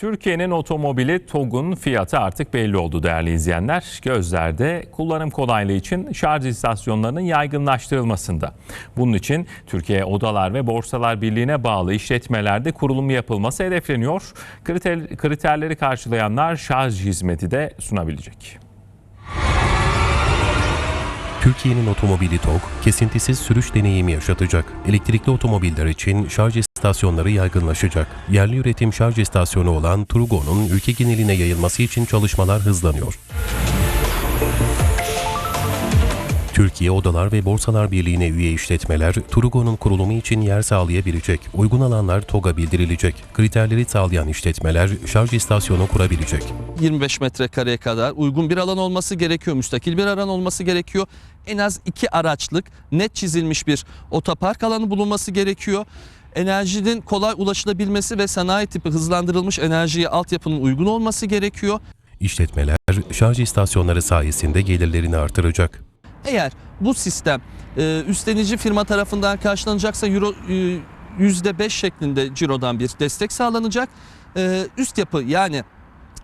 Türkiye'nin otomobili TOG'un fiyatı artık belli oldu değerli izleyenler. Gözlerde kullanım kolaylığı için şarj istasyonlarının yaygınlaştırılmasında. Bunun için Türkiye Odalar ve Borsalar Birliği'ne bağlı işletmelerde kurulum yapılması hedefleniyor. Kriter, kriterleri karşılayanlar şarj hizmeti de sunabilecek. Türkiye'nin otomobili TOG, kesintisiz sürüş deneyimi yaşatacak. Elektrikli otomobiller için şarj istasyonları yaygınlaşacak. Yerli üretim şarj istasyonu olan Trugo'nun ülke geneline yayılması için çalışmalar hızlanıyor. Türkiye Odalar ve Borsalar Birliği'ne üye işletmeler, Trugo'nun kurulumu için yer sağlayabilecek. Uygun alanlar TOG'a bildirilecek. Kriterleri sağlayan işletmeler şarj istasyonu kurabilecek. 25 metrekareye kadar uygun bir alan olması gerekiyor. Müstakil bir alan olması gerekiyor. En az iki araçlık net çizilmiş bir otopark alanı bulunması gerekiyor. Enerjinin kolay ulaşılabilmesi ve sanayi tipi hızlandırılmış enerjiye altyapının uygun olması gerekiyor. İşletmeler şarj istasyonları sayesinde gelirlerini artıracak. Eğer bu sistem e, üstlenici firma tarafından karşılanacaksa euro e, %5 şeklinde cirodan bir destek sağlanacak. E, üst yapı yani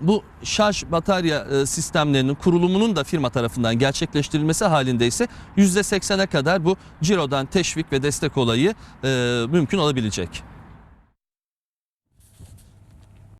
bu şarj batarya e, sistemlerinin kurulumunun da firma tarafından gerçekleştirilmesi halinde ise %80'e kadar bu cirodan teşvik ve destek olayı e, mümkün olabilecek.